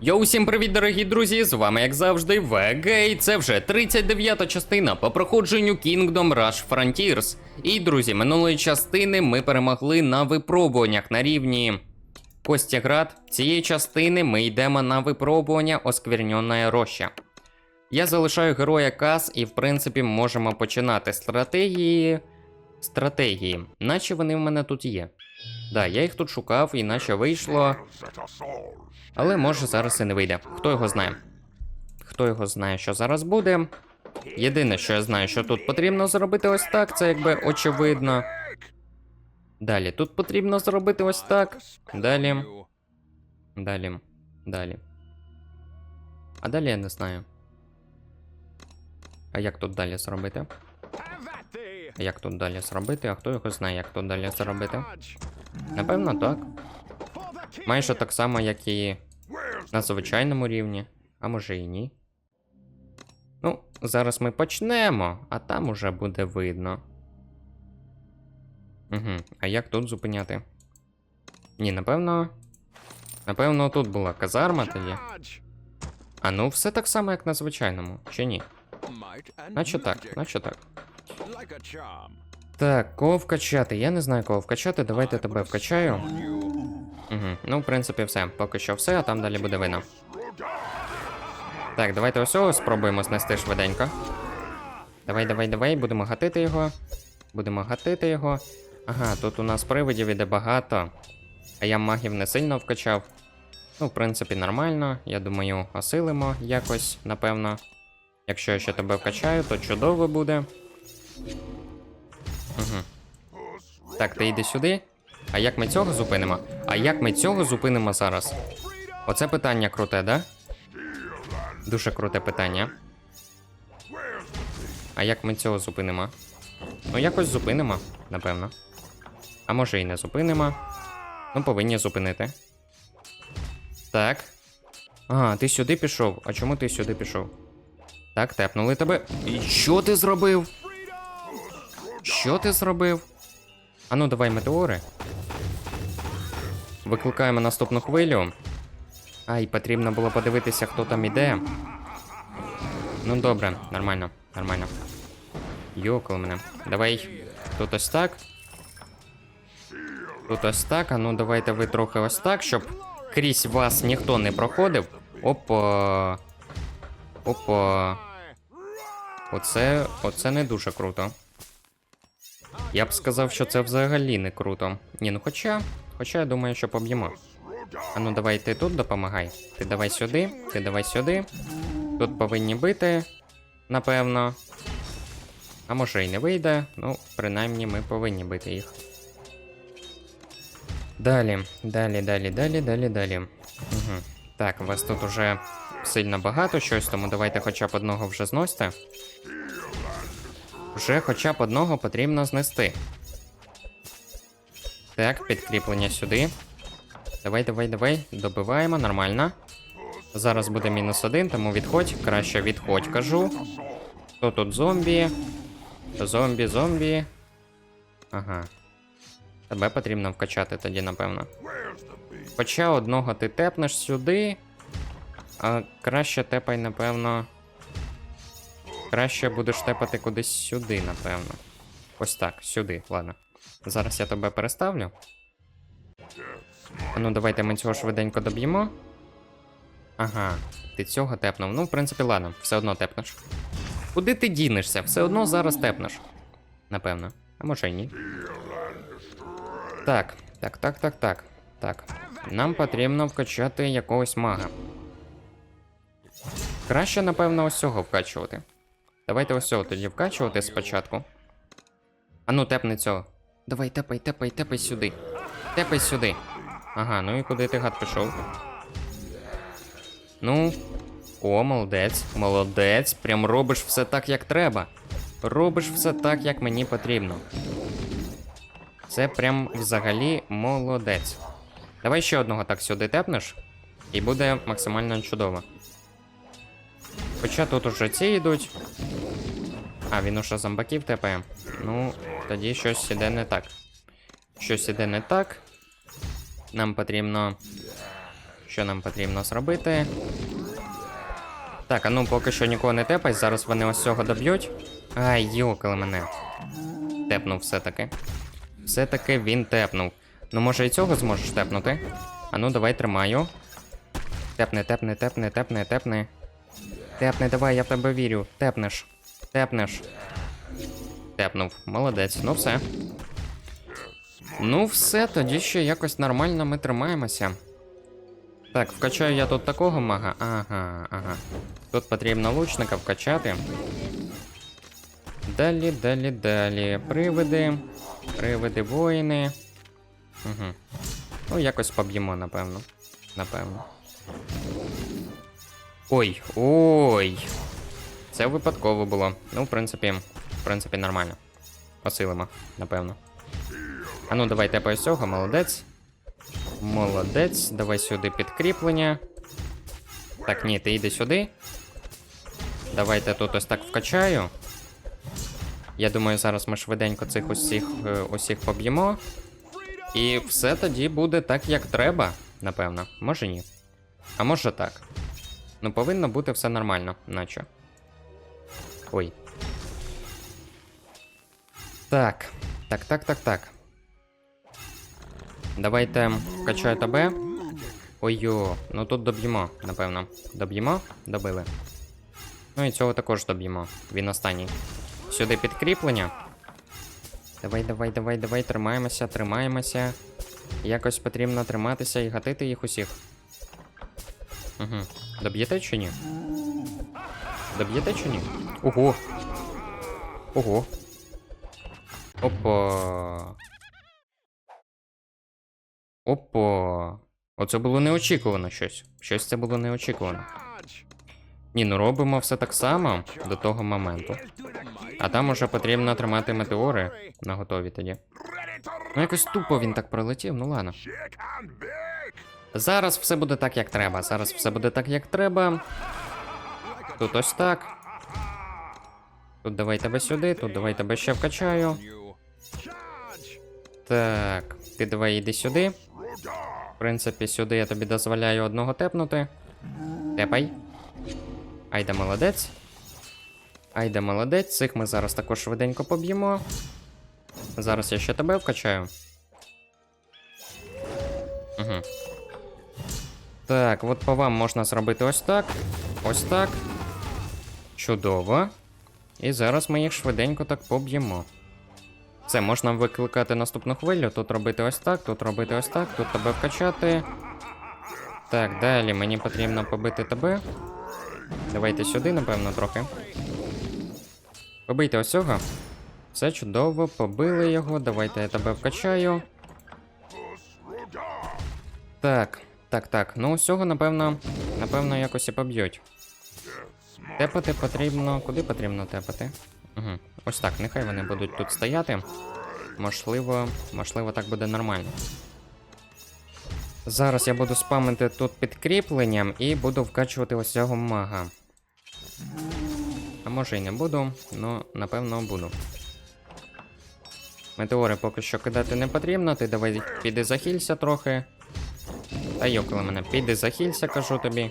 Йоу, усім привіт, дорогі друзі! З вами, як завжди, Вегей. Це вже 39-та частина по проходженню Kingdom Rush Frontiers. І, друзі, минулої частини ми перемогли на випробуваннях на рівні Костяград. Цієї частини ми йдемо на випробування Оскверньона Роща. Я залишаю героя Кас і, в принципі, можемо починати стратегії. Стратегії, наче вони в мене тут є. Да, я їх тут шукав, і наче вийшло. Але може зараз і не вийде. Хто його знає? Хто його знає, що зараз буде? Єдине, що я знаю, що тут потрібно зробити ось так, це якби очевидно. Далі, тут потрібно зробити ось так. Далі. Далі. Далі. А далі я не знаю. А як тут далі зробити? А як тут далі зробити? А хто його знає, як тут далі зробити? Напевно, так. Майже так само, як і на звичайному рівні, а може і ні. Ну, зараз ми почнемо, а там уже буде видно. Угу, а як тут зупиняти? Ні, напевно. Напевно, тут була казарма тоді. А ну, все так само, як на звичайному, чи ні? Наче так, наче так. Так, кого вкачати? Я не знаю, кого вкачати. Давайте тебе вкачаю. Угу. Ну, в принципі, все. Поки що все, а там далі буде видно. Так, давайте ось спробуємо знести швиденько. Давай, давай, давай, будемо гатити його. Будемо гатити його. Ага, тут у нас привидів іде багато. А я магів не сильно вкачав. Ну, в принципі, нормально. Я думаю, осилимо якось, напевно. Якщо я ще тебе вкачаю, то чудово буде. Угу. Так, ти йди сюди. А як ми цього зупинимо? А як ми цього зупинимо зараз? Оце питання круте, да? Дуже круте питання. А як ми цього зупинимо? Ну, якось зупинимо, напевно. А може і не зупинимо. Ну, повинні зупинити. Так. А, ти сюди пішов. А чому ти сюди пішов? Так, тепнули тебе. І що ти зробив? Що ти зробив? Ану, давай метеори. Викликаємо наступну хвилю. Ай, потрібно було подивитися, хто там іде. Ну добре, нормально, нормально. Йокол мене. Давай. Тут ось так. Тут ось так. А ну давайте ви трохи ось так, щоб крізь вас ніхто не проходив. Опа. Опа. Оце. Оце не дуже круто. Я б сказав, що це взагалі не круто. Ні, ну хоча. Хоча я думаю, що поб'ємо. А ну давай ти тут допомагай. Ти давай сюди, ти давай сюди. Тут повинні бити, напевно. А може і не вийде. Ну, принаймні ми повинні бити їх. Далі, далі, далі, далі, далі, далі. Угу. Так, вас тут уже сильно багато щось, тому давайте хоча б одного вже зносьте. Вже хоча б одного потрібно знести. Так, підкріплення сюди. Давай, давай, давай. Добиваємо, нормально. Зараз буде мінус один, тому відходь. Краще відходь, кажу. Хто тут зомбі? Зомбі, зомбі. Ага. Тебе потрібно вкачати тоді, напевно. Хоча одного ти тепнеш сюди. А краще тепай, напевно. Краще будеш тепати кудись сюди, напевно. Ось так, сюди, ладно. Зараз я тебе переставлю. Ну, давайте ми цього швиденько доб'ємо. Ага, ти цього тепнув. Ну, в принципі, ладно, все одно тепнеш. Куди ти дінешся? Все одно зараз тепнеш. Напевно. А може й ні. Так, так, так, так, так. Так. Нам потрібно вкачати якогось мага. Краще, напевно, ось цього вкачувати. Давайте ось цього тоді вкачувати спочатку. А ну, тепни цього. Давай, тепай, тепай, тепай сюди. Тепай сюди. Ага, ну і куди ти гад пішов? Ну. О, молодець, молодець. Прям робиш все так, як треба. Робиш все так, як мені потрібно. Це прям взагалі молодець. Давай ще одного так сюди тепнеш, і буде максимально чудово. Хоча тут уже ці йдуть. А, він уже зомбаків тепає. Ну, тоді щось іде не так. Щось іде не так. Нам потрібно Що нам потрібно зробити? Так, а ну поки що нікого не тепай, зараз вони ось цього доб'ють. Ай, йокали мене. Тепнув все-таки. Все-таки він тепнув. Ну, може і цього зможеш тепнути? А ну, давай тримаю. Тепни, тепни, тепни, тепни, тепни. Тепни, давай, я в тебе вірю. Тепнеш. Тепнеш. Тепнув. Молодець. Ну все. Ну, все, тоді ще якось нормально ми тримаємося. Так, вкачаю я тут такого мага. Ага, ага. Тут потрібно лучника вкачати. Далі, далі, далі. Привиди. Привиди воїни. Угу. Ну, якось поб'ємо, напевно. Напевно. Ой, ой. Це випадково було. Ну, в принципі, в принципі, нормально. Посилимо, напевно. А ну, давай тепай цього, молодець. Молодець. Давай сюди підкріплення. Так, ні, ти йди сюди. Давайте тут ось так вкачаю. Я думаю, зараз ми швиденько цих усіх, е, усіх поб'ємо. І все тоді буде так, як треба, напевно. Може ні. А може так. Ну, повинно бути все нормально, наче. Ой. Так. Так, так, так, так. Давайте вкачаю тебе. Ой-йо, ну тут доб'ємо, напевно. Доб'ємо? Добили. Ну і цього також доб'ємо. Він останній. Сюди підкріплення. Давай, давай, давай, давай, тримаємося, тримаємося. Якось потрібно триматися і гатити їх усіх. Угу. Доб'єте чи ні? Доб'єте чи ні? Ого. Ого. Опа. Опа. Оце було неочікувано щось. Щось це було неочікувано. Ні, ну робимо все так само до того моменту. А там уже потрібно тримати метеори на готові тоді. Ну якось тупо він так пролетів, ну ладно. Зараз все буде так, як треба. Зараз все буде так, як треба. Тут ось так. Тут давай тебе сюди, тут давай тебе ще вкачаю. Так, ти давай йди сюди. В принципі, сюди я тобі дозволяю одного тепнути. Тепай. Айда молодець. Айда молодець. Цих ми зараз також швиденько поб'ємо. Зараз я ще тебе вкачаю. Угу. Так, от по вам можна зробити ось так. Ось так. Чудово. І зараз ми їх швиденько так поб'ємо. Це можна викликати наступну хвилю. Тут робити ось так, тут робити ось так, тут тебе вкачати. Так, далі мені потрібно побити тебе. Давайте сюди, напевно, трохи. Побийте ось цього. Все чудово, побили його. Давайте я тебе вкачаю. Так, так, так. Ну, усього, напевно, напевно, якось і поб'ють. Тепати потрібно. Куди потрібно тепати? Угу. Ось так, нехай вони будуть тут стояти. Можливо, можливо, так буде нормально. Зараз я буду спамити тут підкріпленням і буду вкачувати ось цього мага. А може і не буду, ну напевно буду. Метеори поки що кидати не потрібно, ти давай піди захилься трохи. Та йокали мене, піди захилься, кажу тобі.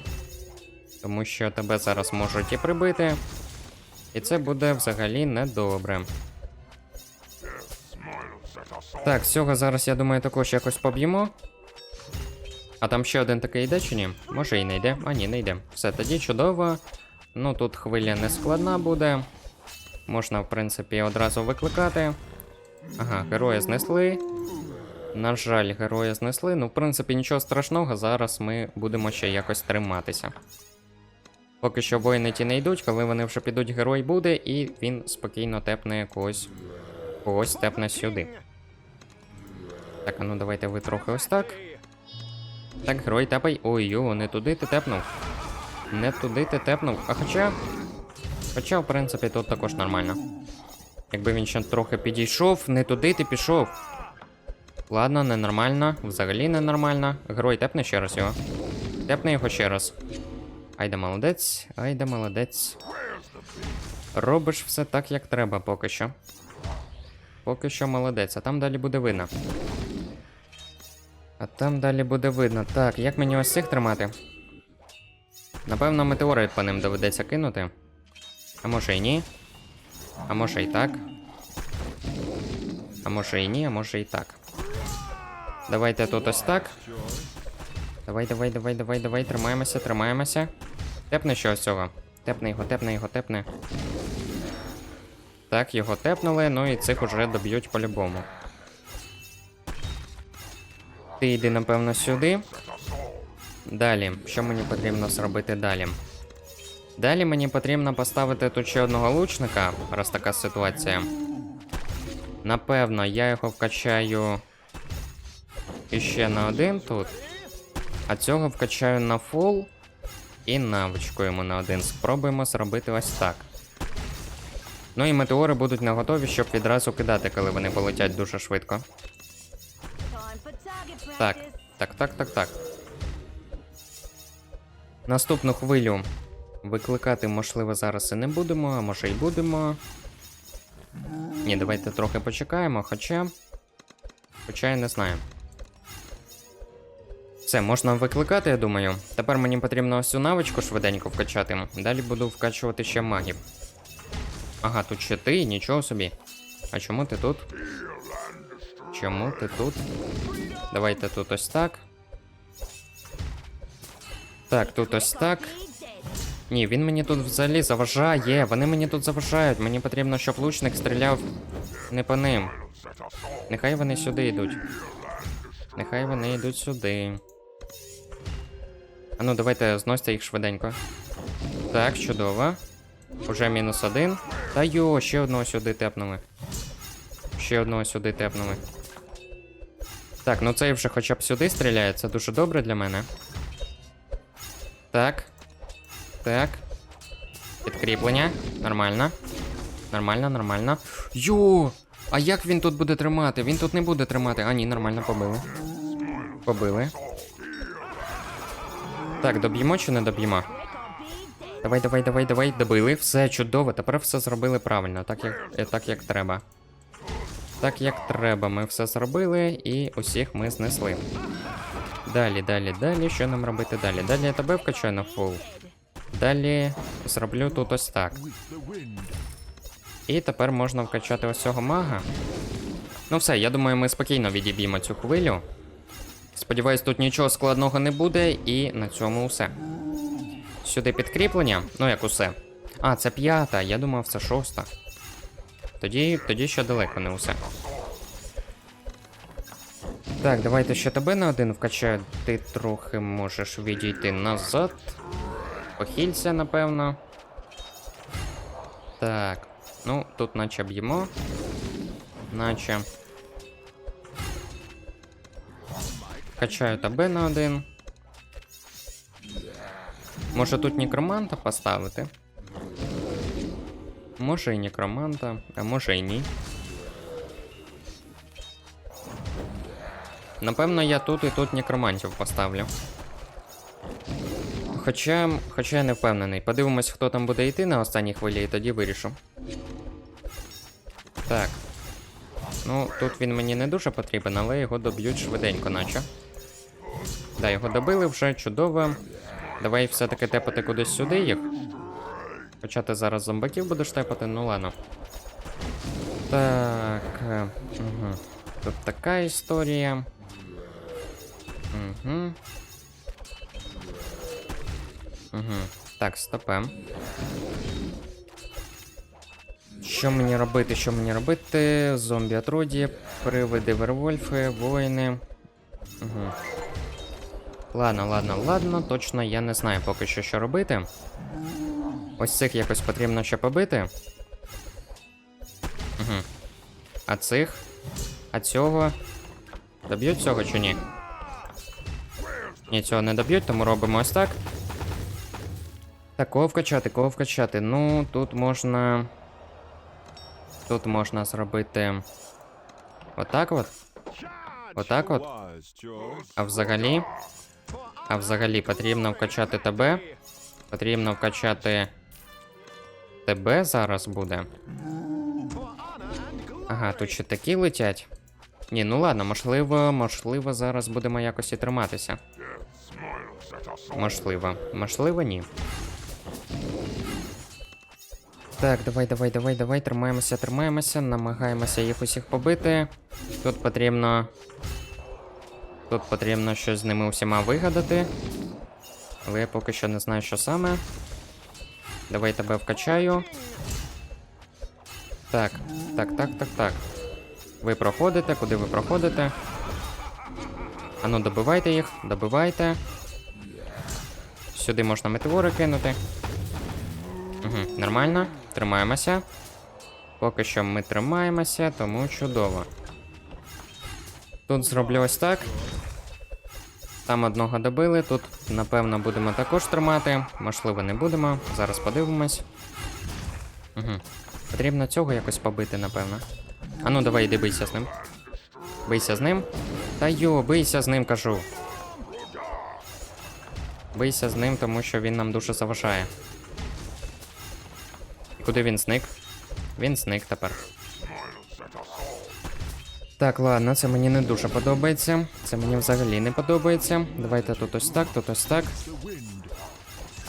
Тому що тебе зараз можуть і прибити. І це буде взагалі недобре. Так, цього зараз, я думаю, також якось поб'ємо. А там ще один такий йде чи ні? Може і не йде. А ні, не йде. Все, тоді чудово. Ну тут хвиля не складна буде. Можна, в принципі, одразу викликати. Ага, героя знесли. На жаль, героя знесли. Ну, в принципі, нічого страшного, зараз ми будемо ще якось триматися. Поки що воїни ті не йдуть, коли вони вже підуть, герой буде, і він спокійно тепне когось. Когось тепне сюди. Так, а ну давайте ви трохи ось так. Так, герой тепай. Ой, йо, не туди ти тепнув. Не туди ти тепнув. А хоча. Хоча, в принципі, тут також нормально. Якби він ще трохи підійшов, не туди ти пішов. Ладно, ненормально, взагалі ненормально. Герой тепне ще раз його. Тепне його ще раз. Айда молодець, айда молодець. Робиш все так, як треба поки що. Поки що молодець, а там далі буде видно. А там далі буде видно. Так, як мені ось цих тримати? Напевно, метеорит по ним доведеться кинути. А може і ні. А може і так. А може і ні, а може і так. Давайте тут ось так. Давай, давай, давай, давай, давай, тримаємося, тримаємося. Тепни щось цього. Тепни його, тепни його, тепни. Так, його тепнули, ну і цих уже доб'ють по-любому. Ти йди, напевно, сюди. Далі, що мені потрібно зробити далі? Далі мені потрібно поставити тут ще одного лучника, раз така ситуація. Напевно, я його вкачаю іще на один тут. А цього вкачаю на фул і навичку йому на один. Спробуємо зробити ось так. Ну і метеори будуть наготові, щоб відразу кидати, коли вони полетять дуже швидко. Так, так, так, так, так. Наступну хвилю викликати, можливо, зараз і не будемо, а може й будемо. Ні, давайте трохи почекаємо, хоча. Хоча я не знаю. Все, можна викликати, я думаю. Тепер мені потрібно ось навичку швиденько вкачати. Далі буду вкачувати ще магів. Ага, тут ще ти, нічого собі. А чому ти тут? Чому ти тут? Давайте тут ось так. Так, тут ось так. Ні, він мені тут взагалі заважає. Вони мені тут заважають. Мені потрібно, щоб лучник стріляв не по ним. Нехай вони сюди йдуть. Нехай вони йдуть сюди. А ну, давайте зносьте їх швиденько. Так, чудово. Уже мінус один. Та йо, ще одного сюди тепнули. Ще одного сюди тепнули. Так, ну цей вже хоча б сюди стріляє, це дуже добре для мене. Так. Так. Підкріплення. Нормально. Нормально, нормально. Йо! А як він тут буде тримати? Він тут не буде тримати. А, ні, нормально побили. Побили. Так, доб'ємо чи не доб'ємо? Давай, давай, давай, давай, добили. Все чудово. Тепер все зробили правильно, так як, е, так як треба. Так як треба, ми все зробили і усіх ми знесли. Далі, далі, далі. Що нам робити далі? Далі я тебе вкачаю на фул. Далі зроблю тут ось так. І тепер можна вкачати ось цього мага. Ну все, я думаю, ми спокійно відіб'ємо цю хвилю. Сподіваюсь, тут нічого складного не буде, і на цьому все. Сюди підкріплення. Ну як усе. А, це п'ята, я думав, це шоста. Тоді, тоді ще далеко не усе. Так, давайте ще тебе на один вкачаю. Ти трохи можеш відійти назад. Похилься, напевно. Так. Ну, тут наче б'ємо. Наче. Качаю тебе на один. Може тут некроманта поставити? Може і некроманта, а може і ні. Напевно, я тут і тут некромантів поставлю. Хоча, хоча я не впевнений. Подивимось, хто там буде йти на останній хвилі, і тоді вирішу. Так. Ну, тут він мені не дуже потрібен, але його доб'ють швиденько, наче. Да, його добили вже, чудово. Давай все-таки тепати кудись сюди їх. Хоча ти зараз зомбаків будеш тепати, ну ладно. Так. Угу. Тут така історія. Угу. Угу. Так, стопем. Що мені робити? Що мені робити? Зомбі отроді, привиди вервольфи, воїни. Угу. Ладно, ладно, ладно, точно я не знаю поки що, що робити. Ось цих якось потрібно ще побити. Угу. А цих? А цього? Доб'ють цього чи ні? Ні, цього не доб'ють, тому робимо ось так. Так, кого вкачати, кого вкачати? Ну, тут можна. Тут можна зробити. Отак от. Отак от. А взагалі. А взагалі потрібно вкачати тебе. Потрібно вкачати. Тебе зараз буде. Ага, тут ще такі летять. Ні, ну ладно, можливо, можливо, зараз будемо якось і триматися. Можливо, можливо, ні. Так, давай, давай, давай, давай, тримаємося, тримаємося, намагаємося їх усіх побити. Тут потрібно. Тут потрібно щось з ними усіма вигадати. Але я поки що не знаю, що саме. Давай тебе вкачаю. Так, так, так, так, так. Ви проходите, куди ви проходите? Ану, добивайте їх, добивайте. Сюди можна метеори кинути. Угу, нормально. Тримаємося. Поки що ми тримаємося, тому чудово. Тут зроблю ось так. Там одного добили, тут, напевно, будемо також тримати. Можливо, не будемо. Зараз подивимось. Угу. Потрібно цього якось побити, напевно. А ну давай, іди бийся з ним. Бийся з ним. Та йо, бийся з ним, кажу. Бийся з ним, тому що він нам дуже заважає. Куди він зник? Він зник тепер. Так, ладно, це мені не дуже подобається. Це мені взагалі не подобається. Давайте тут ось так, тут ось так.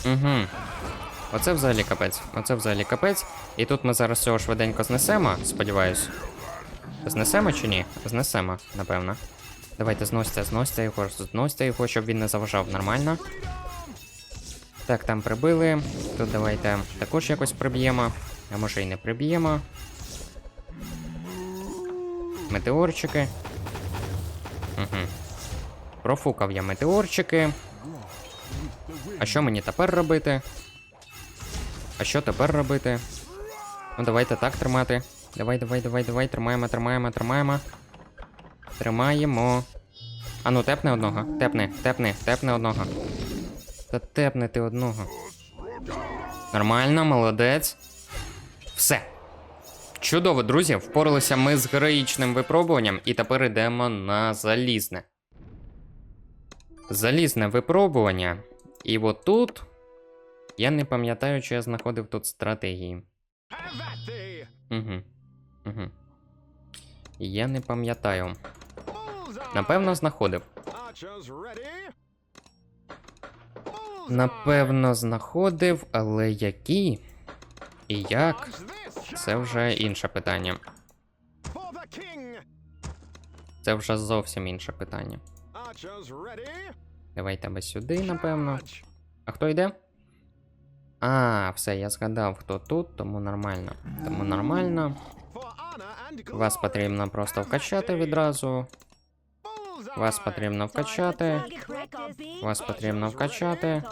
Угу. Оце взагалі капець. Оце взагалі капець. І тут ми зараз цього швиденько знесемо, сподіваюсь. Знесемо чи ні? Знесемо, напевно. Давайте зносьте, зносьте його, зносьте його, щоб він не заважав нормально. Так, там прибили. Тут давайте також якось приб'ємо. А може і не приб'ємо. Метеорчики. Угу. Профукав я метеорчики. А що мені тепер робити? А що тепер робити? Ну, давайте так тримати. Давай, давай, давай, давай, тримаємо, тримаємо, тримаємо. Тримаємо. А ну, тепни одного. Тепни, тепни, тепни одного. Та тепни ти одного. Нормально, молодець. Все. Чудово, друзі, впоралися ми з героїчним випробуванням, і тепер йдемо на залізне. Залізне випробування. І от тут. Я не пам'ятаю, чи я знаходив тут стратегії. Угу. Угу. Я не пам'ятаю. Напевно, знаходив. Напевно, знаходив, але які? І як? Це вже інше питання. Це вже зовсім інше питання. Давай тебе сюди, напевно. А хто йде? А, все, я згадав, хто тут, тому нормально. Тому нормально. Вас потрібно просто вкачати відразу. Вас потрібно вкачати. Вас потрібно вкачати.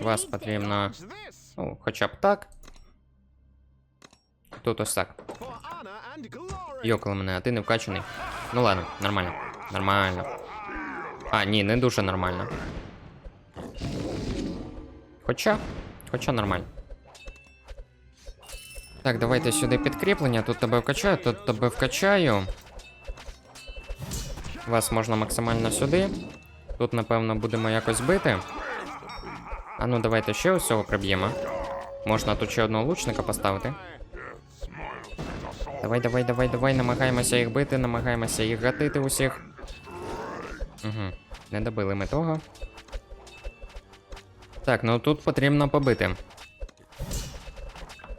Вас потрібно. Ну, хоча б так. Тут ось так. Йоколи мене, а ти не вкачаний. Ну ладно, нормально. Нормально. А, ні, не дуже нормально. Хоча. Хоча нормально. Так, давайте сюди підкріплення. Тут тебе вкачаю, тут тебе вкачаю. Вас можна максимально сюди. Тут, напевно, будемо якось бити. А ну, давайте ще ось цього приб'ємо. Можна тут ще одного лучника поставити. Давай, давай, давай, давай, намагаємося їх бити, намагаємося їх гатити усіх. Угу. Не добили ми того. Так, ну тут потрібно побити.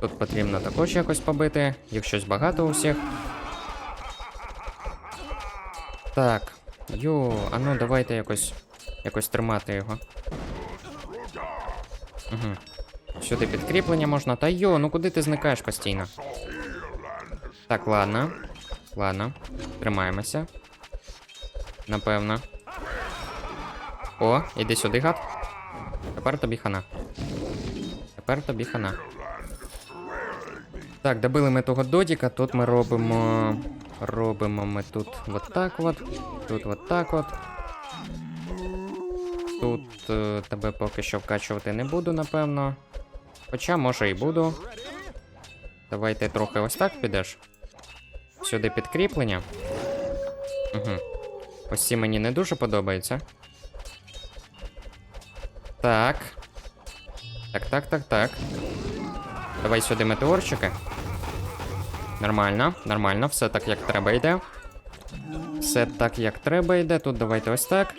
Тут потрібно також якось побити. Їх щось багато усіх. Так. Йо, а ну давайте якось. Якось тримати його. Угу. Сюди підкріплення можна. Та йо, ну куди ти зникаєш постійно? Так, ладно. Ладно. Тримаємося. Напевно. О, іди сюди, гад. Тепер тобі хана. Тепер тобі хана. Так, добили ми того додіка, тут ми робимо. Робимо ми тут от так от. Тут от так от. Тут е, тебе поки що вкачувати не буду, напевно. Хоча, може, і буду. Давай ти трохи ось так підеш. Сюди підкріплення. Угу. Ось ці мені не дуже подобаються. Так. Так, так, так, так. Давай сюди метеорчики. Нормально, нормально, все так як треба йде. Все так, як треба йде. Тут давайте ось так.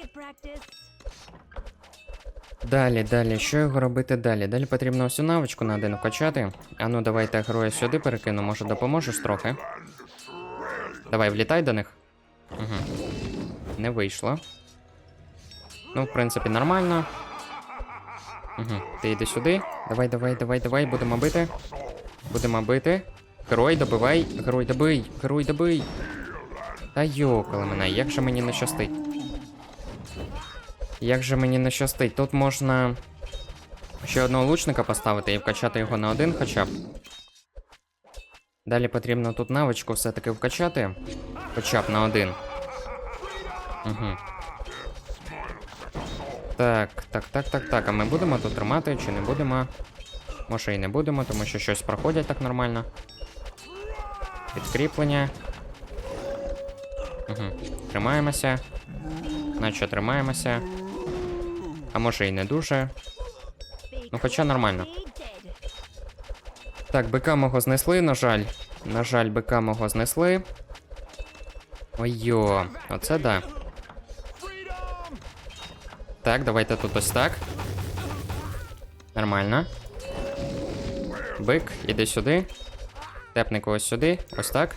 Далі, далі, що його робити далі? Далі потрібно ось навичку на один вкачати. А ну давайте героя сюди перекину, може допоможеш трохи. Давай, влітай до них. Угу. Не вийшло. Ну, в принципі, нормально. Угу. Ти йди сюди. Давай, давай, давай, давай, будемо бити. Будемо бити. Герой, добивай, герой добий, герой добий. Та йокали мене, як же мені не щастить. Як же мені не щастить. Тут можна ще одного лучника поставити і вкачати його на один хоча б. Далі потрібно тут навичку все-таки вкачати. Хоча б на один. Угу. Так, так, так, так, так. А ми будемо тут тримати чи не будемо? Може і не будемо, тому що щось проходять так нормально. Підкріплення. Угу. Тримаємося. Наче тримаємося. А може і не дуже. Ну, хоча нормально. Так, бика мого знесли, на жаль. На жаль, бика мого знесли. Ой-йо, оце да. Так, давайте тут ось так. Нормально. Бик, іди сюди. Тепник ось сюди. Ось так.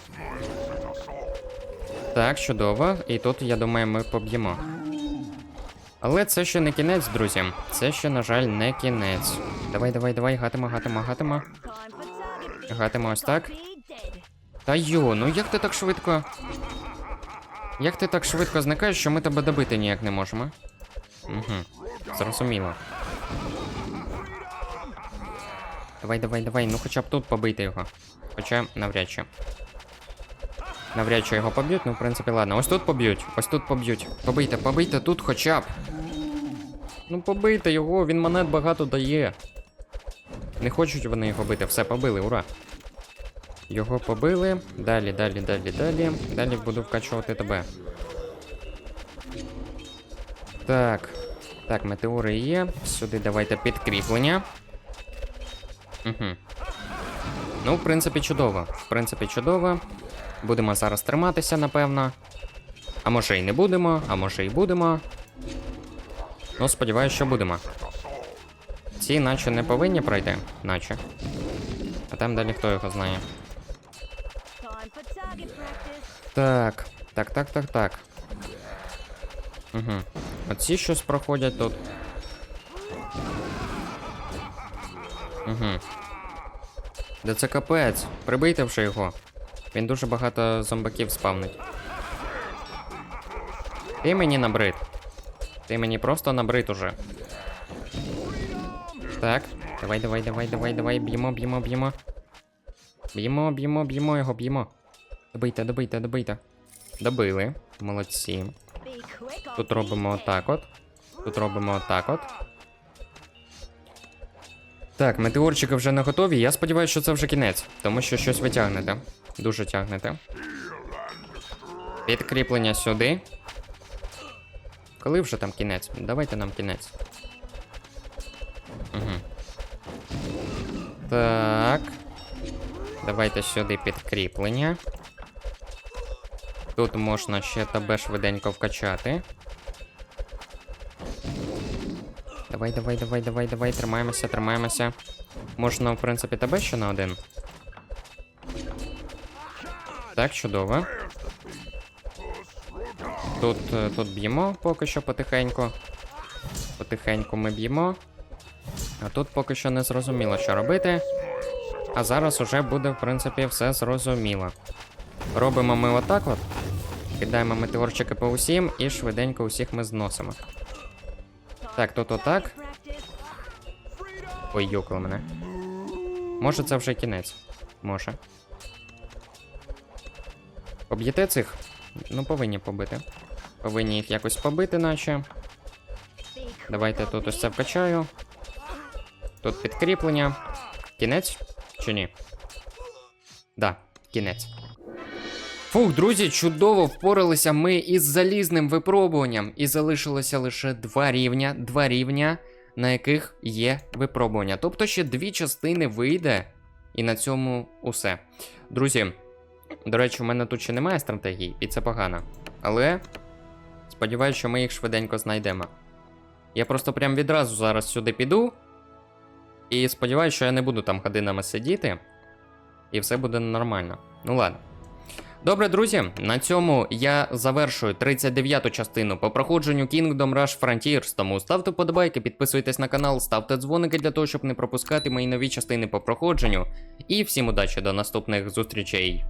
Так, чудово. І тут, я думаю, ми поб'ємо. Але це ще не кінець, друзі. Це ще, на жаль, не кінець. Давай, давай, давай, гатимо, гатимо, гатимо. Гатимо ось так. Та йо, ну як ти так швидко. Як ти так швидко зникаєш, що ми тебе добити ніяк не можемо? Угу. Зрозуміло. Давай, давай, давай, ну хоча б тут побийте його. Хоча навряд чи. Навряд чи його поб'ють, ну в принципі, ладно. Ось тут поб'ють, ось тут поб'ють. Побийте, побийте тут хоча б. Ну побийте його, він монет багато дає. Не хочуть вони його бити, все, побили, ура. Його побили. Далі, далі, далі, далі. Далі буду вкачувати тебе. Так. Так, метеори є. Сюди давайте підкріплення. Угу. Ну, в принципі, чудово. В принципі, чудово. Будемо зараз триматися, напевно. А може і не будемо, а може і будемо. Ну, сподіваюся, що будемо. Ці наче не повинні пройти, наче. А там далі хто його знає. Так, так, так, так, так. Угу. Оці щось проходять тут. Угу. Де це капець? Прибийте вже його. Він дуже багато зомбаків спавнить. Ти мені набрид. Ти мені просто набрид уже. Так, давай, давай, давай, давай, давай, б'ємо, б'ємо, б'ємо. Б'ємо, б'ємо, б'ємо його, б'ємо. Добийте, добийте, добийте. Добили. Молодці. Тут робимо отак от. Тут робимо отак от. Так, метеорчики вже не готові. Я сподіваюся, що це вже кінець, тому що щось ви тягнете. Дуже тягнете. Підкріплення сюди. Коли вже там кінець? Давайте нам кінець. Угу. Так. Давайте сюди підкріплення. Тут можна ще тебе швиденько вкачати. Давай, давай, давай, давай, давай, тримаємося, тримаємося. Можна, в принципі, тебе ще на один. Так, чудово. Тут, е, тут б'ємо поки що потихеньку. Потихеньку ми б'ємо. А тут поки що не зрозуміло, що робити. А зараз уже буде, в принципі, все зрозуміло. Робимо ми отак от. Кидаємо метеорчики по усім і швиденько усіх ми зносимо. Так, тут отак. Ой, юкало мене. Може це вже кінець. Може. Поб'єте цих? Ну, повинні побити. Повинні їх якось побити, наче. Давайте тут ось це вкачаю. Тут підкріплення. Кінець чи ні? Да, кінець. Фух, друзі, чудово впоралися ми із залізним випробуванням, і залишилося лише два рівня, два рівня, на яких є випробування. Тобто ще дві частини вийде, і на цьому усе. Друзі, До речі, у мене тут ще немає стратегій, і це погано. Але сподіваюся, що ми їх швиденько знайдемо. Я просто прям відразу зараз сюди піду. І сподіваюся, що я не буду там годинами сидіти. І все буде нормально. Ну ладно. Добре, друзі, на цьому я завершую 39-ту частину по проходженню Kingdom Rush Frontiers, тому ставте вподобайки, підписуйтесь на канал, ставте дзвоники для того, щоб не пропускати мої нові частини по проходженню. І всім удачі до наступних зустрічей.